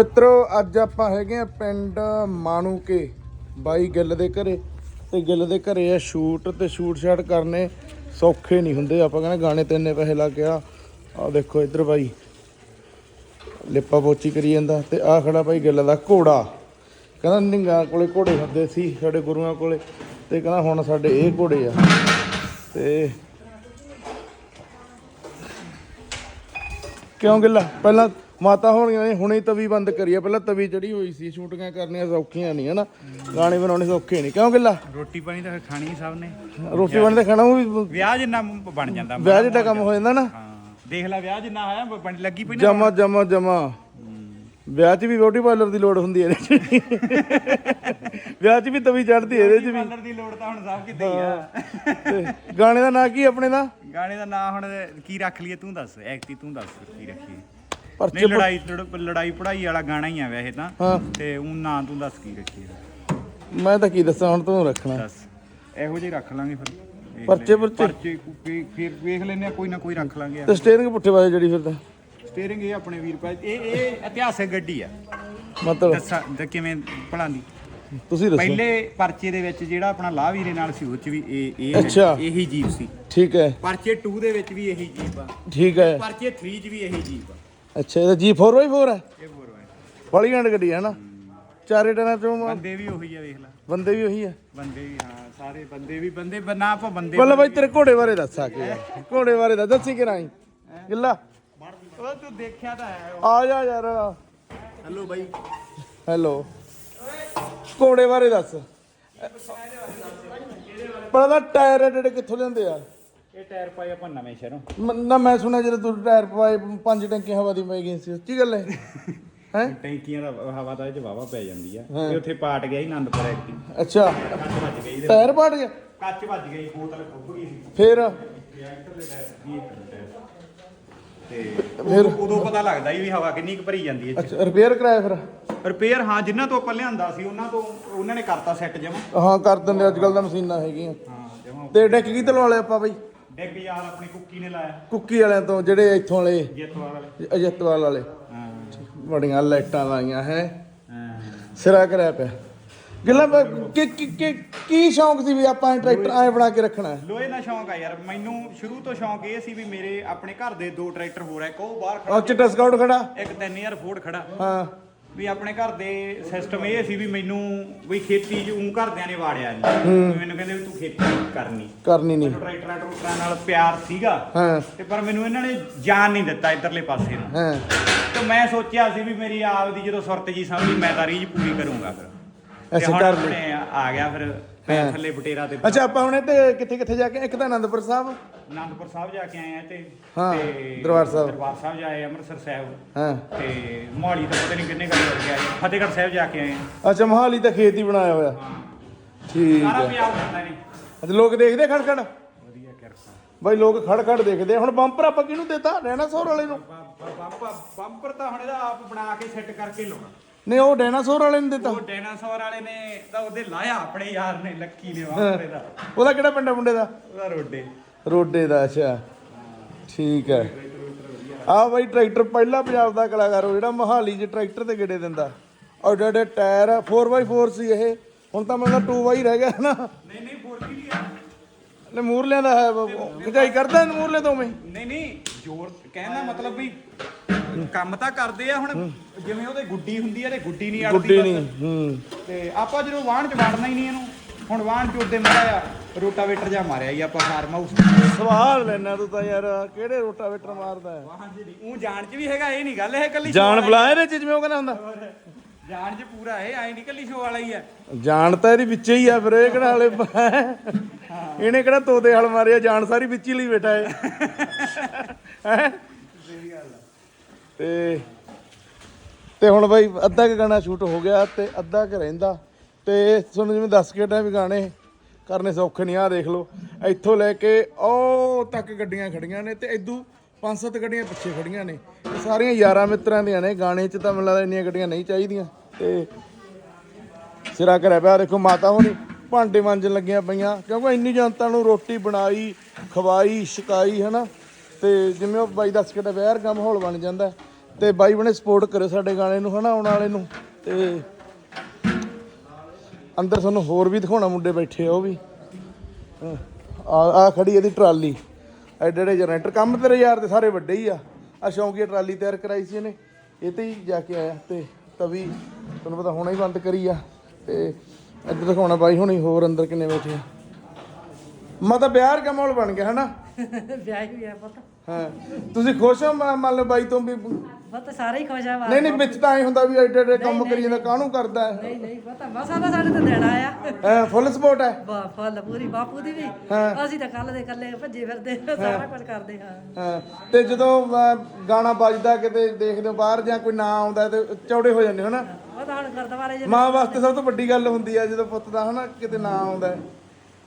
ਮਿੱਤਰੋ, ਅੱਜ ਆਪਾਂ ਹੈਗੇ ਆ ਪਿੰਡ ਮਾਣੂਕੇ, ਬਾਈ ਗਿੱਲ ਦੇ ਘਰੇ। ਤੇ ਗਿੱਲ ਦੇ ਘਰੇ ਆ ਸ਼ੂਟ ਤੇ ਸ਼ੂਟ ਸ਼ਾਟ ਕਰਨੇ ਸੌਖੇ ਨਹੀਂ ਹੁੰਦੇ। ਆਪਾਂ ਕਹਿੰਦੇ ਗਾਣੇ ਤੇ ਇੰਨੇ ਪੈਸੇ ਲੱਗ ਗਿਆ ਆ। ਦੇਖੋ ਇੱਧਰ ਬਾਈ, ਲਿਪਾ ਪੋਚੀ ਕਰੀ ਜਾਂਦਾ। ਤੇ ਆ ਖੜਾ ਬਾਈ ਗਿੱਲ ਦਾ ਘੋੜਾ। ਕਹਿੰਦਾ ਨਿੰਗਾ ਕੋਲੇ ਘੋੜੇ ਹੁੰਦੇ ਸੀ, ਸਾਡੇ ਗੁਰੂਆਂ ਕੋਲੇ। ਤੇ ਕਹਿੰਦਾ ਹੁਣ ਸਾਡੇ ਇਹ ਘੋੜੇ ਆ। ਤੇ ਕਿਉਂ ਗਿੱਲਾ? ਪਹਿਲਾਂ ਮਾਤਾ ਹੋਣੀਆਂ ਨੇ ਹੁਣੇ ਤਵੀ ਬੰਦ ਕਰੀ ਆ ਪਹਿਲਾਂ ਤਵੀ ਚੜੀ ਹੋਈ ਸੀ ਸ਼ੂਟਿੰਗਾਂ ਕਰਨੀਆਂ ਸੌਖੀਆਂ ਨਹੀਂ ਹਨਾ? ਗਾਣੇ ਬਣਾਉਣੇ ਸੌਖੇ ਨਹੀਂ। ਕਿਉਂ ਗਿੱਲਾ? ਰੋਟੀ ਪਾਣੀ ਤਾਂ ਖਾਣੀ ਸਭ ਨੇ। ਰੋਟੀ ਬਣਦੇ ਖਾਣਾ ਉਹ ਵੀ ਵਿਆਹ ਜਿੰਨਾ ਬਣ ਜਾਂਦਾ। ਵਿਆਹ ਜਿੱਡਾ ਕੰਮ ਹੋ ਜਾਂਦਾ ਨਾ। ਦੇਖ ਲੈ ਵਿਆਹ ਜਿੰਨਾ ਆਇਆ ਬਣ ਲੱਗੀ ਪਈ ਨਾ। ਜਮਾ ਜਮਾ ਜਮਾ। ਵਿਆਹ 'ਚ ਵੀ ਬਿਊਟੀ ਪਾਰਲਰ ਦੀ ਲੋੜ ਹੁੰਦੀ ਹੈ ਇਹਦੇ 'ਚ ਵਿਆਹ 'ਚ ਵੀ ਤਵੀ ਚੜਦੀ ਹੈ ਇਹਦੇ 'ਚ ਵੀ। ਪਾਰਲਰ ਦੀ ਲੋੜ ਤਾਂ ਹੁਣ ਸਭ ਕਿਤੇ ਹੀ ਆ। ਤੇ ਗਾਣੇ ਦਾ ਨਾਂ ਕੀ ਆਪਣੇ ਦਾ? ਗਾਣੇ ਦਾ ਨਾਂ ਹੁਣ ਕੀ ਰੱਖ ਲਈਏ ਤੂੰ ਦੱਸ ਐਕਟੀ ਤੂੰ ਦੱਸ ਕੀ ਰੱਖੀਏ। ਪਰਚੇ ਨਹੀਂ ਲੜਾਈ ਲੜ- ਲੜਾਈ ਪੜਾਈ ਵਾਲਾ ਗਾਣਾ ਹੀ ਆ ਵੈਸੇ ਤਾਂ। ਤੇ ਉਹ ਨਾਂ ਤੂੰ ਦੱਸ ਕੀ ਰੱਖੀਏ ਮੈਂ ਤਾਂ ਕੀ ਦੱਸਾਂ ਹੁਣ ਤੂੰ ਰੱਖਣਾ। ਦੱਸ। ਇਹੋ ਜਿਹੇ ਰੱਖ ਲਾਂਗੇ ਫਿਰ। ਦੇਖ ਪਰਚੇ ਲੈਂਦੇ। ਪੁਰਚੇ? ਪਰਚੇ ਕੁ- ਫਿਰ ਵੇਖ ਲੈਨੇ ਆ ਕੋਈ ਨਾ ਕੋਈ ਰੱਖ ਲਾਂਗੇ ਤੇ ਸਟੇਰਿੰਗ ਪੁੱਠੇ ਵਾਜੇ ਜਿਹੜੀ ਫਿਰ ਤਾਂ। ਸਟੀਅਰਿੰਗ ਇਹ ਆਪਣੇ ਵੀਰ ਪਾ ਇਹ ਇਹ ਇਤਿਹਾਸਕ ਗੱਡੀ ਆ। ਮਤਲਬ? ਦੱਸਾਂ ਦ- ਕਿਵੇਂ ਭਲਾਂਦੀ ਤੁਸੀਂ ਦੱਸੋ। ਪਹਿਲੇ ਪਰਚੇ ਦੇ ਵਿੱਚ ਜਿਹੜਾ ਆਪਣਾ ਲਾਹ ਵੀਰੇ ਨਾਲ ਸੀ ਉਹ ਚ ਵੀ ਇਹ ਇਹ ਅੱਛਾ। ਇਹੀ ਜੀਪ ਸੀ। ਠੀਕ ਹੈ। ਪਰਚੇ 2 ਦੇ ਵਿੱਚ ਵੀ ਇਹੀ ਜੀਪ ਆ। ਠੀਕ ਹੈ। ਪਰਚੇ 3 ਚ ਵੀ ਇਹੀ ਜੀਪ ਆ। ਅੱਛਾ ਇਹਦਾ G4x4 ਹੈ ਇਹ ਬੋਰ ਹੈ ਬੜੀ ਗੰਡ ਗੱਡੀ ਹੈ ਨਾ? ਚਾਰੇ ਟਨਾਂ ਚੋਂ ਬੰਦੇ ਵੀ ਉਹੀ ਆ ਵੇਖ ਲੈ। ਬੰਦੇ ਵੀ ਉਹੀ ਹੈ ਬੰਦੇ ਵੀ ਹਾਂ ਸਾਰੇ ਬੰਦੇ ਵੀ ਬੰਦੇ ਬਨਾ ਆਪਾਂ ਬੰਦੇ ਬੱਲੇ ਬਾਈ ਤੇਰੇ ਘੋੜੇ ਬਾਰੇ ਦੱਸ ਆ ਕੇ। ਯਾਰ। ਘੋੜੇ ਬਾਰੇ ਦੱਸ ਦੱਸੀ ਕਿ ਨਹੀਂ? ਗਿੱਲਾ। ਉਹ ਤੂੰ ਦੇਖਿਆ ਤਾਂ ਹੈ ਆ ਜਾ ਯਾਰ ਹੈਲੋ ਬਾਈ। ਹੈਲੋ। ਘੋੜੇ ਬਾਰੇ ਦੱਸ। ਪਤਾ ਟਾਇਰ ਜਿਹੜੇ ਕਿੱਥੋਂ ਲਿਆਂਦੇ ਆ? ਇਹ ਟਾਇਰ ਪਾਏ ਆਪਾਂ ਨਵੇਂ ਸ਼ਹਿਰੋਂ। ਮ- ਨਾ ਮੈਂ ਸੁਣਿਆ ਜਦੋਂ ਤੂੰ ਟਾਇਰ ਪਵਾਏ ਪੰਜ ਟੈਂਕੀਆਂ ਹਵਾ ਦੀ ਪੈ ਗਈ ਸੀ ਕੀ ਗੱਲ ਹੈ। ਹੈ? ਟੈਂਕੀਆਂ ਦਾ ਹਵਾ ਤਾਂ ਇਹ ਚ ਵਾਵਾ ਪੈ ਜਾਂਦੀ ਆ। ਇਹ ਉੱਥੇ ਪਾਟ ਗਿਆ ਸੀ ਆਨੰਦਪੁਰ ਐਕਟੀ ਅੱਛਾ। ਕੱਚ ਵੱਜ ਗਈ ਇਹਦੇ ਟਾਇਰ ਪਾਟ ਗਿਆ? ਕੱਚ ਵੱਜ ਗਈ ਬੋਤਲ ਖੁੱਭ ਗਈ ਸੀ। ਫੇਰ? ਰਿਐਕਟਰ ਦੇ ਟਾਇਰ ਸੀ ਇਹ ਟਾਇਰ। ਤੇ ਫਿਰ? ਉਦੋਂ- ਉਦੋਂ ਪਤਾ ਲੱਗਦਾ ਸੀ ਵੀ ਹਵਾ ਕਿੰਨੀ ਕੁ ਭਰੀ ਜਾਂਦੀ ਹੈ ਅੱਛਾ ਰਿਪੇਅਰ ਕਰਾਇਆ ਫਿਰ? ਰਿਪੇਅਰ ਹਾਂ ਜਿਨ੍ਹਾਂ ਤੋਂ ਆਪਾਂ ਲਿਆਂਦਾ ਸੀ ਉਹਨਾਂ ਤੋਂ ਉਹਨਾਂ ਨੇ ਕਰਤਾ ਸੈੱਟ ਜਮਾ। ਹਾਂ ਕਰ ਦਿੰਦੇ ਅੱਜ ਕੱਲ ਤਾਂ ਮਸ਼ੀਨਾਂ ਹੈਗੀਆਂ। ਹਾਂ ਜਮਾ ਤੇ ਡੈਕ ਕੀ ਤਲਵਾ ਲਿਆ ਆਪਾਂ ਬਈ। ਡੈਕ ਯਾਰ ਆਪਣੀ ਕੁੱਕੀ ਨੇ ਲਾਇਆ। ਕੁੱਕੀ ਵਾਲਿਆਂ ਤੋਂ ਜਿਹੜੇ ਇੱਥੋਂ ਵਾਲੇ। ਜੇਤਵਾਲ ਵਾਲੇ। ਅਜਤਵਾਲ ਵਾਲੇ। ਹਾਂ। ਬੜੀਆਂ ਲਾਈਟਾਂ ਲਾਈਆਂ ਹੈ। ਹਾਂ। ਸਿਰਾ ਕਰਿਆ ਪਿਆ। ਗਿੱਲਾ ਬ- ਕੀ ਕੀ- ਕੀ ਕੀ ਸ਼ੌਂਕ ਸੀ ਵੀ ਆਪਾਂ ਇਹ ਟਰੈਕਟਰ ਐ ਬਣਾ ਕੇ ਰੱਖਣਾ? ਹੈ? ਲੋਹੇ ਦਾ ਸ਼ੌਂਕ ਆ ਯਾਰ। ਮੈਨੂੰ ਸ਼ੁਰੂ ਤੋਂ ਸ਼ੌਂਕ ਇਹ ਸੀ ਵੀ ਮੇਰੇ ਆਪਣੇ ਘਰ ਦੇ ਦੋ ਟਰੈਕਟਰ ਹੋਰ ਆ। ਇੱਕ ਉਹ ਬਾਹਰ ਖੜਾ। ਆਹ ਚਿੱਟਾ ਸਕਾਊਟ ਖੜਾ? ਇੱਕ 3000 ਫੋਰਡ ਖੜਾ। ਹਾਂ। ਵੀ ਆਪਣੇ ਘਰ ਦੇ ਸਿਸਟਮ ਇਹ ਸੀ ਵੀ ਮੈਨੂੰ ਵੀ ਖੇਤੀ ਜੂ ਘਰਦਿਆਂ ਨੇ ਵਾੜਿਆ ਨਹੀਂ ਮੈਨੂੰ ਕਹਿੰਦੇ ਵੀ ਤੂੰ ਖੇਤੀ ਕਰਨੀ। ਕਰਨੀ ਨਹੀਂ ਟਰੈਕਟਰਾਂ ਟਰੂਕਟਰਾਂ ਨਾਲ ਪਿਆਰ ਸੀਗਾ। ਹਾਂ। ਤੇ ਪਰ ਮੈਨੂੰ ਇਹਨਾਂ ਨੇ ਜਾਣ ਨਹੀਂ ਦਿੱਤਾ ਇਧਰਲੇ ਪਾਸੇ ਨੂੰ। ਹਾਂ। ਤੇ ਮੈਂ ਸੋਚਿਆ ਸੀ ਵੀ ਮੇਰੀ ਆਪ ਦੀ ਜਦੋਂ ਸੁਰਤ ਜੀ ਸਮਝੀ ਮੈਂ ਤਾਂ ਰੀਝ ਪੂਰੀ ਕਰੂੰਗਾ ਫਿਰ। ਹੁਣ ਕਰ ਲਈ। ਆ ਗਿਆ ਫਿਰ ਪੈਰ ਹਾਂ। ਥੱਲੇ ਬਟੇਰਾ ਤੇ ਅੱਛਾ ਆਪਾਂ ਹੁਣ ਤੇ ਕਿੱਥੇ ਕਿੱਥੇ ਜਾ ਕੇ ਇੱਕ ਤਾਂ ਆਨੰਦਪੁਰ ਸਾਹਿਬ। ਆਨੰਦਪੁਰ ਸਾਹਿਬ ਜਾ ਕੇ ਆਏ ਆ ਤੇ ਹਾਂ, ਤੇ ਦਰਬਾਰ ਸਾਹਿਬ। ਦਰਬਾਰ ਸਾਹਿਬ ਜਾਏ ਅੰਮ੍ਰਿਤਸਰ ਸਾਹਿਬ। ਹਾਂ। ਤੇ ਮੋਹਾਲੀ ਤੋਂ ਪਤਾ ਨਹੀਂ ਕਿੰਨੇ ਗੱਲ ਕਰ ਗਿਆ ਫਤਿਹਗੜ੍ਹ ਸਾਹਿਬ ਜਾ ਕੇ ਆਏ ਆ। ਅੱਛਾ ਮੋਹਾਲੀ ਤਾਂ ਖੇਤ ਹੀ ਬਣਾਇਆ ਹੋਇਆ। ਠੀਕ ਸਾਰਾ ਹੈ। ਪੰਜਾਬ ਕਰਦਾ ਨੇ ਅੱਜ ਲੋਕ ਦੇਖਦੇ ਖੜ ਖੜ ਵਧੀਆ ਕਿਰਪਾ। ਬਾਈ ਲੋਕ ਖੜ ਖੜ ਦੇਖਦੇ। ਆ। ਹੁਣ ਬੰਪਰ ਆਪਾਂ ਕਿਹਨੂੰ ਦਿੱਤਾ? ਡਾਇਨਾਸੌਰ ਵਾਲੇ ਨੂੰ? ਬੰਪਰ ਬੰਪਰ ਤਾਂ ਹੁਣ ਇਹਦਾ ਆਪ ਬਣਾ ਕੇ ਸੈੱਟ ਕਰਕੇ ਲਾਉਣਾ। ਨਹੀਂ ਉਹ ਡਾਇਨਾਸੌਰ ਵਾਲੇ ਨੂੰ ਦਿੱਤਾ। ਉਹ ਡਾਇਨਾਸੌਰ ਵਾਲੇ ਨੇ ਤਾਂ ਉਹਦੇ ਲਾਇਆ ਆਪਣੇ ਯਾਰ ਨੇ ਲੱਕੀ ਨੇ ਵਾਪਰੇ ਦਾ। ਉਹਦਾ ਕਿਹੜਾ ਪਿੰਡ ਆ ਮੁੰਡੇ ਦਾ? ਉਹਦਾ ਰੋਡੇ। ਰੋਡੇ ਦਾ ਅੱਛਾ। ਠੀਕ ਹੈ। ਆ ਬਾਈ ਟਰੈਕਟਰ ਪਹਿਲਾ ਪੰਜਾਬ ਦਾ ਕਲਾਕਾਰ ਉਹ ਜਿਹੜਾ ਮਹਾਲੀ 'ਚ ਟਰੈਕਟਰ ਤੇ ਗੇੜੇ ਦਿੰਦਾ। ਔਰ ਜਿਹੜੇ ਟਾਇਰ 4x4 ਸੀ ਇਹ। ਹੁਣ ਤਾਂ ਮੈਨੂੰ 2x ਰਹਿ ਗਿਆ ਨਾ। ਨਹੀਂ ਨਹੀਂ ਫੋਰ ਕੀ ਲਿਆ? ਨੇ ਮੂਰਲਿਆਂ ਦਾ ਹੈ ਖਿਚਾਈ ਕਰਦਾ ਇਹਨੂੰ ਮੂਰਲੇ ਤੋਂ ਮੈਂ ਨਹੀਂ ਨਹੀਂ ਜ਼ੋਰ ਕਹਿੰਦਾ ਮਤਲਬ ਵੀ ਕੰਮ ਤਾਂ ਕਰਦੇ ਆ ਹੁਣ। ਜਿਵੇਂ ਉਹਦੇ ਗੁੱਡੀ ਹੁੰਦੀ ਆ ਤੇ ਗੁੱਡੀ ਨਹੀਂ ਅੜਦੀ ਗੁੱਡੀ ਬਸ। ਨਹੀਂ ਹੂੰ। ਤੇ ਆਪਾਂ ਜਦੋਂ ਵਾਹਣ ਚ ਵੜਨਾ ਹੀ ਨਹੀਂ ਇਹਨੂੰ ਹੁਣ ਵਾਹਣ ਚ ਉੱਦੇ ਮਾਰਿਆ ਰੋਟਾਵੇਟਰ ਜਾਂ ਮਾਰਿਆ ਹੀ ਆਪਾਂ ਫਾਰਮ ਹਾਊਸ ਸਵਾਲ ਲੈਣਾ ਤੂੰ ਤਾਂ ਯਾਰ ਕਿਹੜੇ ਰੋਟਾਵੇਟਰ ਮਾਰਦਾ ਹੈ? ਉਹ ਜਾਣ ਚ ਵੀ ਹੈਗਾ ਇਹ ਨਹੀਂ ਗੱਲ ਇਹ ਕੱਲੀ ਜਾਣ ਬੁਲਾਏ ਰੇ ਜਿਵੇਂ ਉਹ ਕਹਿੰਦਾ ਹੁੰਦਾ। ਜਾਣ ਚ ਪੂਰਾ ਇਹ ਐ ਨਹੀਂ ਕੱਲੀ ਸ਼ੋ ਵਾਲਾ ਹੀ ਆ ਜਾਣ ਤਾਂ ਇਹਦੀ ਵਿੱਚ ਹੀ ਆ ਫਿਰ ਇਹ ਕਿਹੜਾ ਹਲੇ ਇਹਨੇ ਕਿਹੜਾ ਤੋਤੇ ਹਲ ਮਾਰਿਆ ਜਾਣ ਸਾਰੀ ਵਿੱਚ ਹੀ ਲਈ ਬੈਠਾ ਹੈ ਹੈ? ਤੇ ਤੇ ਹੁਣ ਬਾਈ ਅੱਧਾ ਕੁ ਗਾਣਾ ਸ਼ੂਟ ਹੋ ਗਿਆ ਤੇ ਅੱਧਾ ਕੁ ਰਹਿੰਦਾ। ਤੇ ਤੁਹਾਨੂੰ ਜਿਵੇਂ ਦੱਸ ਕੇ ਹਟਿਆ ਵੀ ਗਾਣੇ ਕਰਨੇ ਸੌਖੇ ਨਹੀਂ ਆ ਦੇਖ ਲਓ। ਇੱਥੋਂ ਲੈ ਕੇ ਉਹ ਤੱਕ ਗੱਡੀਆਂ ਖੜੀਆਂ ਨੇ ਤੇ ਇਦੋਂ ਪੰਜ ਸੱਤ ਗੱਡੀਆਂ ਪਿੱਛੇ ਖੜੀਆਂ ਨੇ। ਸਾਰੀਆਂ ਯਾਰਾਂ ਮਿੱਤਰਾਂ ਦੀਆਂ ਨੇ, ਗਾਣੇ 'ਚ ਤਾਂ ਮੈਨੂੰ ਲੱਗਦਾ ਇੰਨੀਆਂ ਗੱਡੀਆਂ ਨਹੀਂ ਚਾਹੀਦੀਆਂ। ਤੇ ਸਿਰਾ ਕਰਿਆ ਪਿਆ, ਦੇਖੋ ਮਾਤਾ ਹੋਣੀ, ਭਾਂਡੇ ਮਾਂਜਣ ਲੱਗੀਆਂ ਪਈਆਂ, ਕਿਉਂਕਿ ਇੰਨੀ ਜਨਤਾ ਨੂੰ ਰੋਟੀ ਬਣਾਈ, ਖਵਾਈ, ਛਕਾਈ, ਹਨਾ। ਤੇ ਜਿਵੇਂ ਉਹ ਬਾਈ ਦੱਸ ਕੇ ਵਹਿਰ ਕੰਮ ਮਾਹੌਲ ਬਣ ਜਾਂਦਾ। ਤੇ ਬਾਈ ਬਣੇ ਸਪੋਰਟ ਕਰਿਓ ਸਾਡੇ ਗਾਣੇ ਨੂੰ, ਹਨਾ, ਆਉਣ ਵਾਲੇ ਨੂੰ। ਤੇ ਅੰਦਰ ਤੁਹਾਨੂੰ ਹੋਰ ਵੀ ਦਿਖਾਉਣਾ ਮੁੰਡੇ ਬੈਠੇ ਆ ਉਹ ਵੀ। ਆ ਆ ਖੜੀ ਇਹਦੀ ਟਰਾਲੀ। ਐਡੇ ਐਡੇ ਜਨਰੇਟਰ ਕੰਮ ਤੇਰੇ ਯਾਰ ਦੇ ਸਾਰੇ ਵੱਡੇ ਹੀ ਆ। ਆ ਸ਼ੌਂਕੀਆ ਟਰਾਲੀ ਤਿਆਰ ਕਰਾਈ ਸੀ ਇਹਨੇ। ਇਹ ਤੇ ਹੀ ਜਾ ਕੇ ਆਇਆ ਤੇ ਤਵੀ ਤੁਹਾਨੂੰ ਪਤਾ ਹੁਣੇ ਹੀ ਬੰਦ ਕਰੀ ਆ। ਤੇ ਇੱਧਰ ਦਿਖਾਉਣਾ ਬਾਈ ਹੁਣੀ ਹੋਰ ਅੰਦਰ ਕਿੰਨੇ ਬੈਠੇ ਆ। ਮਾ ਤਾਂ ਬਿਆਰ ਦਾ ਮਾਹੌਲ ਬਣ ਗਿਆ ਹਨਾ? ਵਿਆਹ ਹੀ ਹੋਇਆ ਪੁੱਤ। ਹਾਂ। ਤੁਸੀਂ ਖੁਸ਼ ਹੋ ਮ- ਮੰਨ ਲਓ ਬਾਈ ਤੋਂ ਵੀ ਪੁੱਤ ਸਾਰੇ ਹੀ ਖੁਸ਼ ਆ ਵਾ। ਨਹੀਂ ਨਹੀਂ ਵਿੱਚ ਤਾਂ ਐ ਹੁੰਦਾ ਵੀ ਐਡੇ ਐਡੇ ਕੰਮ ਕਰੀ ਜਾਂਦਾ ਕਾਹਨੂੰ ਕਰਦਾ ਹੈ? ਨਹੀਂ ਨਹੀਂ ਪਤਾ ਮਸਾ ਦਾ ਸਾਡੇ ਤੇ ਦੇਣਾ ਆ। ਐ ਫੁੱਲ ਸਪੋਰਟ ਹੈ? ਬਾ ਫੁੱਲ ਪੂਰੀ ਬਾਪੂ ਦੀ ਵੀ। ਹਾਂ। ਅਸੀਂ ਤਾਂ ਕੱਲ ਦੇ ਕੱਲੇ ਭੱਜੇ ਫਿਰਦੇ ਸਾਰਾ ਕੁਝ ਕਰਦੇ ਹਾਂ। ਹਾਂ ਤੇ ਜਦੋਂ ਅਹ, ਗਾਣਾ ਵੱਜਦਾ ਕਿਤੇ ਦੇਖਦੇ ਹੋ ਬਾਹਰ ਜਾਂ ਕੋਈ ਨਾਂ ਆਉਂਦਾ ਤੇ ਚੌੜੇ ਹੋ ਜਾਂਦੇ ਹੋ ਹਨਾ? ਉਹ ਤਾਂ ਹੁਣ ਗੁਰਦੁਆਰੇ ਜੇ ਮਾਂ ਵਾਸਤੇ ਸਭ ਤੋਂ ਵੱਡੀ ਗੱਲ ਹੁੰਦੀ ਆ ਜਦੋਂ ਪੁੱਤ ਦਾ ਹਨਾ ਕਿਤੇ ਨਾਂ ਆਉਂਦਾ ਹੈ।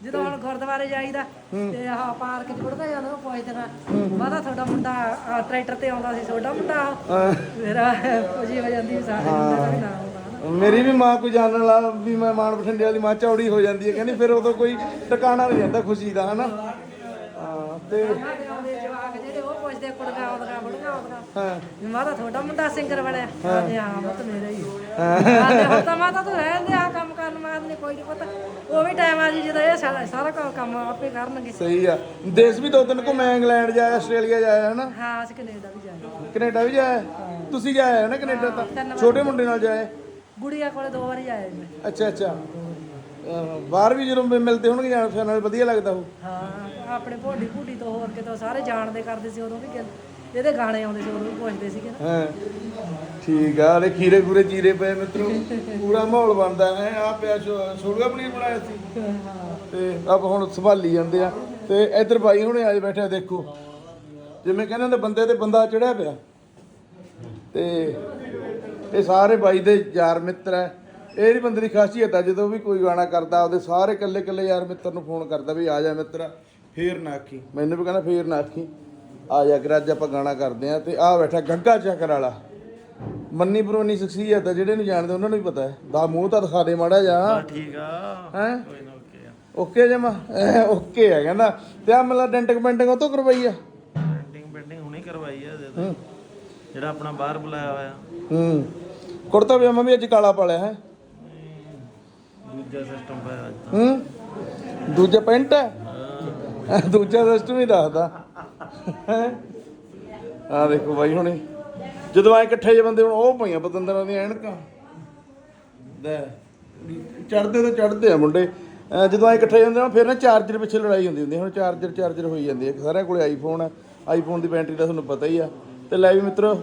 ਜਦੋਂ ਹੁਣ ਗੁਰਦੁਆਰੇ ਜਾਈਦਾ ਤੇ ਆਹ ਪਾਰਕ ਚ ਕੁੜਦਾ ਜਾਂਦਾ ਉਹ ਪੁੱਛਦੇ ਮਾਤਾ ਤੁਹਾਡਾ ਮੁੰਡਾ ਆਹ ਟਰੈਕਟਰ ਤੇ ਆਉਂਦਾ ਸੀ ਤੁਹਾਡਾ ਮੁੰਡਾ। ਮੇਰਾ ਖੁਸ਼ੀ ਹੋ ਜਾਂਦੀ ਸਾਰੇ ਮੁੰਡੇ ਦਾ ਵੀ ਨਾਮ ਮੇਰੀ ਵੀ ਮਾਂ ਕੋਈ ਜਾਣਨ ਵਾਲਾ ਵੀ ਮੈਂ ਮਾਣ ਬਠਿੰਡੇ ਵਾਲੀ ਮਾਂ ਚੌੜੀ ਹੋ ਜਾਂਦੀ ਹੈ ਕਹਿੰਦੀ ਫਿਰ ਉਦੋਂ ਕੋਈ ਟਿਕਾਣਾ ਨਹੀਂ ਜਾਂਦਾ ਖੁਸ਼ੀ ਦਾ ਹਨਾ? ਹਾਂ ਤੇ ਨਾ ਤੇ ਆਉਂਦੇ ਜਵਾਕ ਜਿਹੜੇ ਉਹ ਪੁੱਛਦੇ ਕੁੜਗਾ ਆਉਂਦਾ ਕੁੜਗਾ ਆਉਂਦਾ ਹਾਂ। ਮਾਤਾ ਤੁਹਾਡਾ ਮੁੰਡਾ ਸਿੰਗਰ ਬਣਿਆ। ਆਂਦੇ ਹਾਂ ਪੁੱਤ ਮੇਰਾ ਹੀ। ਆਂਦੇ ਹੁਣ ਤਾਂ ਮਾਤਾ ਤੂੰ ਰਹਿਣ ਦੇ ਆ ਕੰਮ ਕਰਨ ਮਾਤ ਨੇ ਕੋਈ ਨਹੀਂ ਪਤਾ। ਉਹ ਵੀ ਟਾਈਮ ਆ ਜੀ ਜਦੋਂ ਇਹ ਸਾਰਾ ਸਾਰਾ ਕੰਮ- ਕੰਮ ਆਪੇ ਕਰਨਗੇ। ਸਹੀ ਆ। ਦੇਸ਼ ਵੀ ਦੋ ਤਿੰਨ ਘੁੰਮਿਆ ਇੰਗਲੈਂਡ ਜਾਇਆ ਆਸਟ੍ਰੇਲੀਆ ਜਾਇਆ ਹਨਾ? ਹਾਂ ਅਸੀਂ ਕੈਨੇਡਾ ਵੀ ਜਾਏ ਕੈਨੇਡਾ ਵੀ ਜਾਇਆ? ਤੁਸੀਂ ਜਾਇਆ ਨਾ ਕੈਨੇਡਾ ਤਾਂ? ਛੋਟੇ ਮੁੰਡੇ ਨਾਲ ਜਾਇਆ? ਗੁੜੀਆ ਕੋਲੇ ਦੋ ਵਾਰੀ ਮੈਂ। ਅੱਛਾ ਅੱਛਾ। ਬਾਹਰ ਵੀ ਜਦੋਂ ਮਿਲਦੇ ਹੋਣਗੇ ਜਾਣ ਫਿਰ ਨਾਲ ਵਧੀਆ ਲੱਗਦਾ ਉਹ ਹਾਂ। ਆਪਣੇ ਭੋਡੀ ਭੂਡੀ ਤੋਂ ਹੋਰ ਕਿਤੋਂ ਸਾਰੇ ਜਾਣਦੇ ਕਰਦੇ ਸੀ ਉਦੋਂ ਵੀ ਕਹਿੰਦੇ ਇਹਦੇ ਗਾਣੇ ਆਉਂਦੇ ਸੀ ਉਦੋਂ ਵੀ ਪੁੱਛਦੇ ਸੀਗੇ ਨਾ। ਹਾਂ ਠੀਕ ਆ ਲੈ ਖੀਰੇ ਖੂਰੇ ਚੀਰੇ ਪਏ ਮਿੱਤਰੋ ਪੂਰਾ ਮਾਹੌਲ ਬਣਦਾ ਹੈ ਆ ਪਿਆ ਛੋੜਗਾ ਪਨੀਰ ਬਣਾਇਆ ਸੀ। ਤੇ ਆਪ ਹੁਣ ਸੰਭਾਲੀ ਜਾਂਦੇ ਆ। ਤੇ ਇੱਧਰ ਬਾਈ ਹੁਣੇ ਆਏ ਬੈਠੇ ਆ, ਦੇਖੋ। ਜਿਵੇਂ ਕਹਿੰਦੇ ਹੁੰਦੇ ਬੰਦੇ ਤੇ ਬੰਦਾ ਚੜਿਆ ਪਿਆ। ਤੇ ਇਹ ਸਾਰੇ ਬਾਈ ਦੇ ਯਾਰ ਮਿੱਤਰ ਹੈ ਇਹ ਦੀ ਬੰਦੇ ਦੀ ਖਾਸੀਅਤ ਆ ਜਦੋਂ ਵੀ ਕੋਈ ਗਾਣਾ ਕਰਦਾ ਉਹਦੇ ਸਾਰੇ ਇਕੱਲੇ ਇਕੱਲੇ ਯਾਰ ਮਿੱਤਰ ਨੂੰ ਫੋਨ ਕਰਦਾ ਵੀ ਆ ਜਾ ਮਿੱਤਰਾ। ਫੇਰ ਨਾ ਆਖੀ। ਮੈਨੂੰ ਵੀ ਕਹਿੰਦਾ ਫੇਰ ਨਾ ਆਖੀ। ਆ ਜਾ ਕਰ ਅੱਜ ਆਪਾਂ ਗਾਣਾ ਕਰਦੇ ਆ ਤੇ ਆ ਬੈਠਾ ਗੱਗਾ ਚੱਕਰ ਵਾਲਾ। ਮੰਨੀ ਬਰੋਨੀ ਸ਼ਖਸੀਅਤ ਆ ਜਿਹੜੇ ਨੂੰ ਜਾਣਦੇ ਉਹਨਾਂ ਨੂੰ ਵੀ ਪਤਾ ਹੈ। ਦਾ ਮੂੰਹ ਤਾਂ ਦਿਖਾ ਦੇ ਮਾੜਾ ਜਾ ਠੀਕ ਆ। ਹੈ? ਕੋਈ ਨਾ ਓਕੇ ਆ। ਓਕੇ ਜਮਾ? ਓਕੇ ਆ ਕਹਿੰਦਾ। ਤੇ ਆ ਮਤਲਬ ਡੈਂਟਿੰਗ ਪੈਂਟਿੰਗ ਉਹ ਤੋਂ ਕਰਵਾਈ ਆ? ਪੈਂਟਿੰਗ ਪੈਂਟਿੰਗ ਹੁਣੇ ਕਰਵਾਈ ਆ ਦੇ ਦੇ। ਹੂੰ। ਜਿਹੜਾ ਆਪਣਾ ਬਾਹਰ ਬੁਲਾਇਆ ਹੋਇਆ। ਹੂੰ। ਕੁੜਤਾ ਪਜਾਮਾ ਵੀ ਅੱਜ ਕਾਲਾ ਪਾ ਲਿਆ ਹੈ? ਦੂਜਾ ਸਿਸਟਮ ਪਾਇਆ ਅੱਜ ਤਾਂ। ਹੂੰ? ਦੂਜਾ ਪੈਂਟ ਹੈ? ਦੂਜਾ ਸਿਸਟਮ ਹੀ ਦੱਸਦਾ। ਆ ਦੇਖੋ ਬਾਈ ਹੁਣੇ। ਜਦੋਂ ਆਏ ਇਕੱਠੇ ਜੇ ਬੰਦੇ ਹੁਣ, ਉਹ ਪਈਆਂ ਪਤੰਦਰਾਂ ਦੀਆਂ ਐਨਕਾਂ। ਲੈ ਚੜਦੇ ਤਾਂ ਚੜਦੇ ਆ ਮੁੰਡੇ। ਜਦੋਂ ਆਏ ਇਕੱਠੇ ਜਾਂਦੇ ਆ, ਫਿਰ ਨਾ ਚਾਰਜਰ ਪਿੱਛੇ ਲੜਾਈ ਹੁੰਦੀ ਹੁੰਦੀ ਹੁਣ ਚਾਰਜਰ ਚਾਰਜਰ ਹੋਈ ਜਾਂਦੀ ਹੈ ਸਾਰਿਆਂ ਕੋਲੇ ਆਈਫੋਨ ਹੈ ਆਈਫੋਨ ਦੀ ਬੈਟਰੀ ਦਾ ਤੁਹਾਨੂੰ ਪਤਾ ਹੀ ਆ। ਤੇ ਲੈ ਵੀ ਮਿੱਤਰੋ,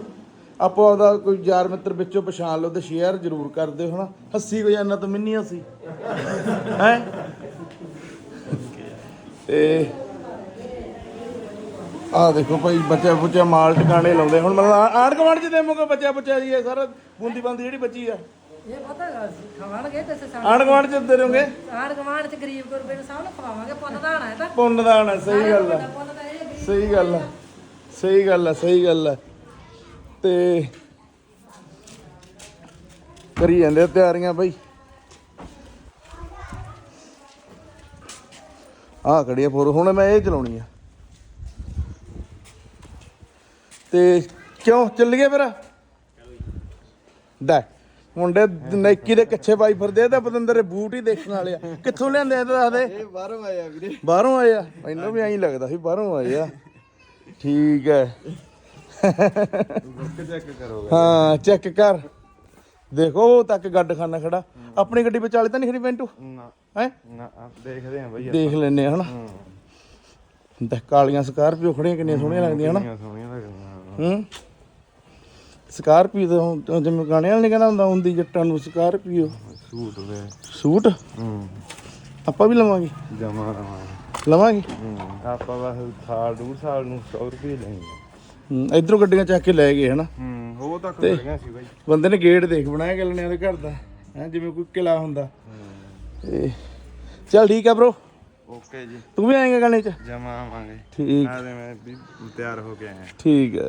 ਆਪੋ ਆਪਦਾ ਕੋਈ ਯਾਰ ਮਿੱਤਰ ਵਿੱਚੋਂ ਪਛਾਣ ਲਓ ਤੇ ਸ਼ੇਅਰ ਜ਼ਰੂਰ ਕਰ ਦਿਓ, ਹਨਾ? ਹੱਸੀ ਕੋਈ ਜਾਨਾ ਤਾਂ ਮਿੰਨੀ ਹੱਸੀ ਹੈ? ਤੇ ਆ ਦੇਖੋ ਭਾਈ ਬੱਚਾ ਬੁੱਚਾ ਮਾਲ ਟਿਕਾਣੇ ਲਾਉਂਦੇ ਹੁਣ ਮਤਲਬ ਆੜ ਕਮਾੜ ਚ ਦੇਮੋਗੇ ਬੱਚਾ ਬੁੱਚਾ ਜੀ ਇਹ ਸਾਰਾ ਬੂੰਦੀ ਬੰਦੀ ਜਿਹੜੀ ਬੱਚੀ ਆ। ਇਹ ਪਤਾ ਖਵਾਣਗੇ ਤੇ ਸਾਨੂੰ ਆੜ ਕਮਾੜ ਚ ਦੇ ਦੋਗੇ ਆੜ ਗਵਾਂਡ ਚ ਗਰੀਬ ਗੁਰਬੇ ਨੂੰ ਸਭ ਨੂੰ ਖਵਾਵਾਂਗੇ ਪੁੰਨ ਦਾ ਆਣਾ ਹੈ ਤਾਂ। ਪੁੰਨ ਦਾ ਆਣਾ ਸਹੀ ਗੱਲ ਆ। ਪੁੰਨ ਦਾ ਇਹ ਗਰੀਬ ਸਹੀ ਗੱਲ ਆ। ਸਹੀ ਗੱਲ ਆ ਸਹੀ ਗੱਲ ਆ। ਤੇ ਕਰੀ ਜਾਂਦੇ ਤਿਆਰੀਆਂ ਭਾਈ। ਆਹ ਖੜੀ ਆ ਫੋਰ ਹੁਣ ਮੈਂ ਇਹ ਚਲਾਉਣੀ ਆ। ਤੇ ਕਿਉਂ? ਚੱਲੀਏ ਫਿਰ? ਦਾ ਮੁੰਡੇ ਨਾਈਕੀ ਦੇ ਕੱਛੇ ਪਾਈ ਫਿਰਦੇ ਆ ਤੇ ਪਤੰਦਰ ਦੇ ਬੂਟ ਹੀ ਦੇਖਣ ਵਾਲੇ ਆ। ਕਿੱਥੋਂ ਲਿਆਂਦੇ ਆ ਤਾਂ ਦੱਸ ਦੇ? ਬਾਹਰੋਂ ਆਇਆ ਵੀਰੇ। ਬਾਹਰੋਂ ਆਏ ਆ? ਮੈਨੂੰ ਵੀ ਐਂ ਲੱਗਦਾ ਸੀ ਬਾਹਰੋਂ ਆਏ ਆ। ਠੀਕ ਹੈ। ਬੁੱਕ ਚੈੱਕ ਕਰੋਗੇ ਹਾਂ ਚੈੱਕ ਕਰ। ਦੇਖੋ ਉਹ ਤੱਕ ਗੱਡ ਖਾਨਾ ਖੜਾ। ਆਪਣੀ ਗੱਡੀ ਵਿਚਾਲੇ ਤਾਂ ਨਹੀਂ ਖੜੀ ਪੈਂਟੂ? ਨਾ। ਹੈ? ਨਾ ਦੇਖਦੇ ਆ ਬਈ ਦੇਖ ਲੈਨੇ ਆ ਹਨਾ? ਦੇਖ ਕਾਲੀਆਂ ਸਕਾਰਪੀਓ ਖੜੀਆਂ ਕਿੰਨੀਆਂ ਸੋਹਣੀਆਂ ਲੱਗਦੀਆਂ ਹਨਾ? ਸੋਹਣੀਆਂ ਲੱਗਦੀਆਂ ਹੂੰ। ਸਕਾਰਪੀਓ ਤਾਂ ਜਿਵੇਂ ਗਾਣੇ ਵਾਲੇ ਨੇ ਕਹਿੰਦਾ ਹੁੰਦਾ ਹੁੰਦੀ ਜੱਟਾਂ ਨੂੰ ਸਕਾਰਪੀਓ। ਸੂਟ ਦੇ। ਸੂਟ? ਹੂੰ। ਆਪਾਂ ਵੀ ਲਵਾਂਗੇ। ਜਮਾ ਲਵਾਂਗੇ। ਹੂੰ ਆਪਾਂ ਬਸ ਸਾਲ ਡੂਢ ਸਾਲ ਨੂੰ 100 ਰੁਪਏ ਲੈਂਗੇ ਹੂੰ ਇਧਰੋਂ ਗੱਡੀਆਂ ਚੱਕ ਕੇ ਲੈ ਗਏ ਹਨਾ? ਹੂੰ। ਉਹ ਤੱਕ ਖੜੀਆਂ ਸੀ ਬਾਈ। ਬੰਦੇ ਨੇ ਗੇਟ ਦੇਖ ਬਣਾਇਆ ਗੱਲਣਿਆਂ ਦੇ ਘਰ ਦਾ ਹੈ ਜਿਵੇਂ ਕੋਈ ਕਿਲਾ ਹੁੰਦਾ। ਤੇ ਚੱਲ ਠੀਕ ਆ ਬ్రో ਓਕੇ ਜੀ। ਤੂੰ ਵੀ ਆਏਂਗਾ ਗਾਣੇ ਚ? ਜਮਾ ਆਵਾਂਗੇ। ਠੀਕ। ਆ ਮੈਂ ਵੀ ਤਿਆਰ ਹੋ ਕੇ ਆਇਆ। ਠੀਕ ਹੈ